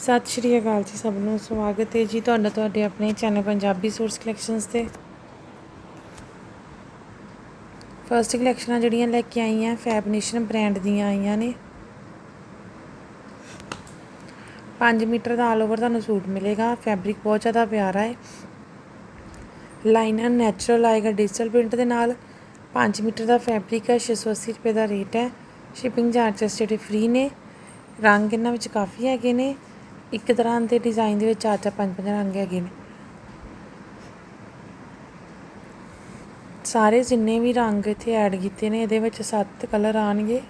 ਸਤਿ ਸ਼੍ਰੀ ਅਕਾਲ ਜੀ ਸਭ ਨੂੰ, ਸਵਾਗਤ ਹੈ ਜੀ ਤੁਹਾਡਾ ਤੁਹਾਡੇ ਆਪਣੇ ਚੈਨਲ ਪੰਜਾਬੀ ਸੋਰਸ ਕਲੈਕਸ਼ਨਸ ਤੇ। ਫਰਸਟ ਕਲੈਕਸ਼ਨਾਂ ਜਿਹੜੀਆਂ ਲੈ ਕੇ ਆਈਆਂ ਫੈਬਨੇਸ਼ਨ ਬ੍ਰਾਂਡ ਦੀਆਂ ਆਈਆਂ ਨੇ। 5 ਮੀਟਰ ਦਾ ਆਲ ਓਵਰ ਤੁਹਾਨੂੰ ਸੂਟ ਮਿਲੇਗਾ ਫੈਬਰਿਕ ਬਹੁਤ ਜ਼ਿਆਦਾ ਪਿਆਰਾ ਹੈ। ਲਾਈਨਰ ਨੈਚੁਰਲ ਆਏਗਾ ਡਿਜੀਟਲ ਪ੍ਰਿੰਟ ਦੇ ਨਾਲ। 5 ਮੀਟਰ ਦਾ ਫੈਬਰਿਕ ਹੈ 680 ਰੁਪਏ ਦਾ ਰੇਟ ਹੈ। ਸ਼ਿਪਿੰਗ ਚਾਰਜਸ ਜਿਹੜੇ ਫ੍ਰੀ ਨੇ, ਰੰਗ ਇਹਨਾਂ ਵਿੱਚ ਕਾਫੀ ਹੈਗੇ ਨੇ। ਇੱਕ ਤਰ੍ਹਾਂ ਦੇ ਡਿਜ਼ਾਈਨ ਦੇ ਵਿੱਚ ਚਾਰ ਚਾਰ ਪੰਜ ਪੰਜ ਰੰਗ ਹੈਗੇ ਨੇ। ਸਾਰੇ ਜਿੰਨੇ ਵੀ ਰੰਗ ਇੱਥੇ ਐਡ ਕੀਤੇ ਨੇ, ਇਹਦੇ ਵਿੱਚ ਸੱਤ ਕਲਰ ਆਣਗੇ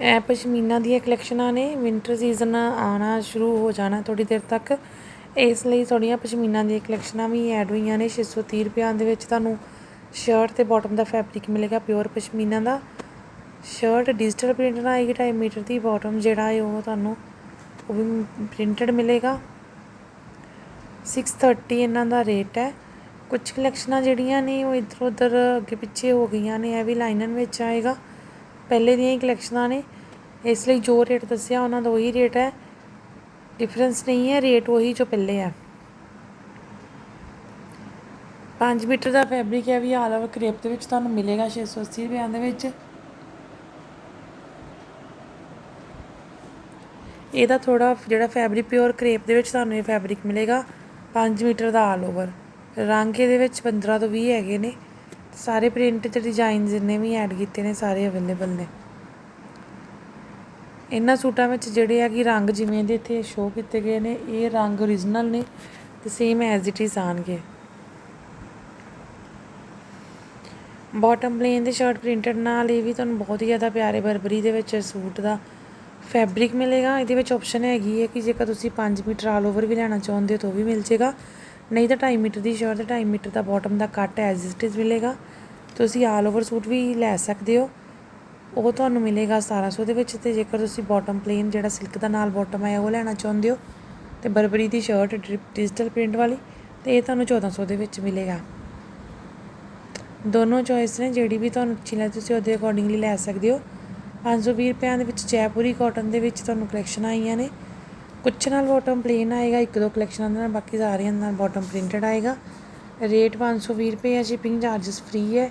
ਇਹ ਪਸ਼ਮੀਨਾ ਦੀਆਂ ਕਲੈਕਸ਼ਨਾਂ ਨੇ ਵਿੰਟਰ ਸੀਜ਼ਨ ਆਣਾ ਸ਼ੁਰੂ ਹੋ ਜਾਣਾ ਥੋੜੀ ਦੇਰ ਤੱਕ। ਇਸ ਲਈ ਥੋੜੀਆਂ ਪਸ਼ਮੀਨਾ ਦੀਆਂ ਕਲੈਕਸ਼ਨਾਂ ਵੀ ਐਡ ਹੋਈਆਂ ਨੇ। 630 ਰੁਪਿਆਂ ਦੇ ਵਿੱਚ ਤੁਹਾਨੂੰ ਸ਼ਰਟ ਤੇ ਬਾਟਮ ਦਾ ਫੈਬਰਿਕ ਮਿਲੇਗਾ ਪਿਓਰ ਪਸ਼ਮੀਨਾ ਦਾ। ਸ਼ਰਟ ਡਿਜੀਟਲ ਪ੍ਰਿੰਟ ਨਾਲ ਆਏਗੀ 2.5 ਮੀਟਰ ਦੀ ਬਾਟਮ ਜਿਹੜਾ ਹੈ ਉਹ ਤੁਹਾਨੂੰ ਉਹ ਵੀ ਪ੍ਰਿੰਟਡ ਮਿਲੇਗਾ। 630 ਇਹਨਾਂ ਦਾ ਰੇਟ ਹੈ। ਕੁਝ ਕਲੈਕਸ਼ਨਾਂ ਜਿਹੜੀਆਂ ਨੇ ਉਹ ਇੱਧਰ ਉੱਧਰ ਅੱਗੇ ਪਿੱਛੇ ਹੋ ਗਈਆਂ ਨੇ, ਇਹ ਵੀ ਲਾਈਨਨ ਵਿੱਚ ਆਏਗਾ। ਪਹਿਲੇ ਦੀਆਂ ਹੀ ਕਲੈਕਸ਼ਨਾਂ ਨੇ। ਇਸ ਲਈ ਜੋ ਰੇਟ ਦੱਸਿਆ ਉਹਨਾਂ ਦਾ ਉਹੀ ਰੇਟ ਹੈ। ਡਿਫਰੈਂਸ ਨਹੀਂ ਹੈ ਰੇਟ ਉਹੀ ਜੋ ਪਹਿਲੇ ਹੈ 5 ਮੀਟਰ ਦਾ ਫੈਬਰਿਕ ਹੈ ਵੀ ਆਲ ਓਵਰ ਕ੍ਰੇਪ ਦੇ ਵਿੱਚ ਤੁਹਾਨੂੰ ਮਿਲੇਗਾ 680 ਰੁਪਏ ਦੇ ਵਿੱਚ। ਇਹਦਾ ਥੋੜਾ ਜਿਹੜਾ ਫੈਬਰਿਕ ਪਿਓਰ ਕ੍ਰੇਪ ਦੇ ਵਿੱਚ ਤੁਹਾਨੂੰ ਇਹ ਫੈਬਰਿਕ ਮਿਲੇਗਾ 5 ਮੀਟਰ ਦਾ ਆਲ ਓਵਰ ਰੰਗ ਇਹਦੇ ਵਿੱਚ 15 ਤੋਂ 20 ਹੈਗੇ ਨੇ। ਸਾਰੇ ਪ੍ਰਿੰਟ ਤੇ ਡਿਜ਼ਾਈਨ ਜਿੰਨੇ ਵੀ ਐਡ ਕੀਤੇ ਨੇ, ਸਾਰੇ ਅਵੇਲੇਬਲ ਨੇ। ਇਹਨਾਂ ਸੂਟਾਂ ਵਿੱਚ ਜਿਹੜੇ ਆ ਕਿ ਰੰਗ ਜਿਵੇਂ ਦੇ ਇੱਥੇ ਸ਼ੋਅ ਕੀਤੇ ਗਏ ਨੇ, ਇਹ ਰੰਗ origignal ਨੇ ਤੇ ਸੇਮ ਐਜ਼ ਇਟ ਇਜ਼ ਆਣਗੇ ਬਾਟਮ ਪਲੇਨ ਦੇ ਸ਼ਰਟ ਪ੍ਰਿੰਟਡ ਨਾਲ ਇਹ ਵੀ ਤੁਹਾਨੂੰ ਬਹੁਤ ਹੀ ਜ਼ਿਆਦਾ ਪਿਆਰੇ ਬਰਬਰੀ ਦੇ ਵਿੱਚ ਸੂਟ ਦਾ ਫੈਬਰਿਕ ਮਿਲੇਗਾ, ਇਹਦੇ ਵਿੱਚ ਆਪਸ਼ਨ ਹੈਗੀ ਹੈ ਕਿ ਜੇਕਰ ਤੁਸੀਂ 5 ਮੀਟਰ ਆਲ ਓਵਰ ਵੀ ਲੈਣਾ ਚਾਹੁੰਦੇ ਹੋ ਤਾਂ ਉਹ ਵੀ ਮਿਲ ਜੇਗਾ। ਨਹੀਂ ਤਾਂ 2.5 ਮੀਟਰ ਦੀ ਸ਼ਰਟ ਤੇ 2.5 ਮੀਟਰ ਦਾ ਬਾਟਮ ਦਾ ਕੱਟ ਐਜ਼ ਇਟ ਇਜ਼ ਮਿਲੇਗਾ। ਤੁਸੀਂ ਆਲ ਓਵਰ ਸੂਟ ਵੀ ਲੈ ਸਕਦੇ ਹੋ। ਉਹ ਤੁਹਾਨੂੰ ਮਿਲੇਗਾ 1700 ਦੇ ਵਿੱਚ ਤੇ ਜੇਕਰ ਤੁਸੀਂ ਬਾਟਮ ਪਲੇਨ ਜਿਹੜਾ ਸਿਲਕ ਦਾ ਨਾਲ ਬਾਟਮ ਆਇਆ ਉਹ ਲੈਣਾ ਚਾਹੁੰਦੇ ਹੋ, ਤੇ ਬਰਬਰੀ ਦੀ ਸ਼ਰਟ ਡਿਜੀਟਲ ਪ੍ਰਿੰਟ ਵਾਲੀ, ਤੇ ਇਹ ਤੁਹਾਨੂੰ 1400 ਦੇ ਵਿੱਚ ਮਿਲੇਗਾ। ਦੋਨੋਂ ਚੋਇਸ ਨੇ, ਜਿਹੜੀ ਵੀ ਤੁਹਾਨੂੰ ਅੱਛੀ ਲੱਗੇ ਤੁਸੀਂ ਉਹਦੇ ਅਕੋਰਡਿੰਗਲੀ ਲੈ ਸਕਦੇ ਹੋ। 520 ਰੁਪਿਆਂ ਦੇ ਵਿੱਚ ਜੈਪੁਰੀ ਕਾਟਨ ਦੇ ਵਿੱਚ ਤੁਹਾਨੂੰ ਕਲੈਕਸ਼ਨ ਆਈਆਂ ਨੇ। ਕੁਛ ਨਾਲ ਬਾਟਮ ਪਲੇਨ ਆਏਗਾ, ਇੱਕ ਦੋ ਕਲੈਕਸ਼ਨਾਂ ਦੇ ਨਾਲ ਬਾਕੀ ਸਾਰਿਆਂ ਨਾਲ ਬਾਟਮ ਪ੍ਰਿੰਟਡ ਆਏਗਾ। ਰੇਟ 520 ਰੁਪਏ ਹੈ ਸ਼ਿਪਿੰਗ ਚਾਰजेस ਫ੍ਰੀ ਹੈ।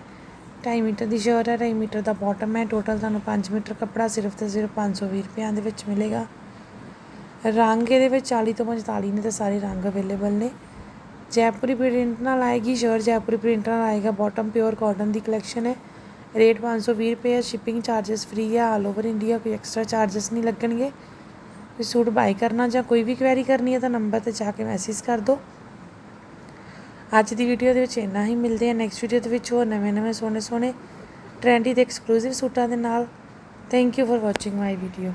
2.5 ਮੀਟਰ ਦੀ ਸ਼ਰਟ ਹੈ 2.5 ਮੀਟਰ ਦਾ ਬਾਟਮ ਹੈ। ਟੋਟਲ ਤੁਹਾਨੂੰ 5 ਮੀਟਰ ਕੱਪੜਾ ਸਿਰਫ ਤੇ ਸਿਰਫ 520 ਰੁਪਿਆਂ ਦੇ ਵਿੱਚ ਮਿਲੇਗਾ। ਰੰਗ ਇਹਦੇ ਵਿੱਚ 40 ਤੋਂ 45 ਨੇ ਤੇ ਸਾਰੇ ਰੰਗ ਅਵੇਲੇਬਲ ਨੇ। ਜੈਪੁਰੀ ਪ੍ਰਿੰਟ ਨਾਲ ਆਏਗੀ ਸ਼ਰਟ ਜੈਪੁਰੀ ਪ੍ਰਿੰਟ ਨਾਲ ਆਏਗਾ। ਬਾਟਮ ਪਿਓਰ ਕਾਟਨ ਦੀ ਕਲੈਕਸ਼ਨ ਹੈ। ਰੇਟ 520 ਰੁਪਏ ਹੈ ਸ਼ਿਪਿੰਗ ਚਾਰजेस ਫ੍ਰੀ ਹੈ ਆਲ ਓਵਰ ਇੰਡੀਆ ਕੋਈ ਐਕਸਟਰਾ ਚਾਰजेस ਨਹੀਂ ਲੱਗਣਗੇ। ਕੋਈ ਸੂਟ ਬਾਈ ਕਰਨਾ ਜਾਂ ਕੋਈ ਵੀ ਕੁਐਰੀ ਕਰਨੀ ਹੈ ਤਾਂ ਨੰਬਰ ਤੇ ਜਾ ਕੇ ਮੈਸੇਜ ਕਰ ਦਿਓ। ਅੱਜ ਦੀ ਵੀਡੀਓ ਦੇ ਵਿੱਚ ਇੰਨਾ ਹੀ। ਮਿਲਦੇ ਆ ਨੈਕਸਟ ਵੀਡੀਓ ਦੇ ਵਿੱਚ ਹੋਰ ਨਵੇਂ-ਨਵੇਂ ਸੋਹਣੇ-ਸੋਹਣੇ ਟ੍ਰੈਂਡੀ ਤੇ ਐਕਸਕਲੂਸਿਵ ਸੂਟਾਂ ਦੇ ਨਾਲ। Thank you for watching my video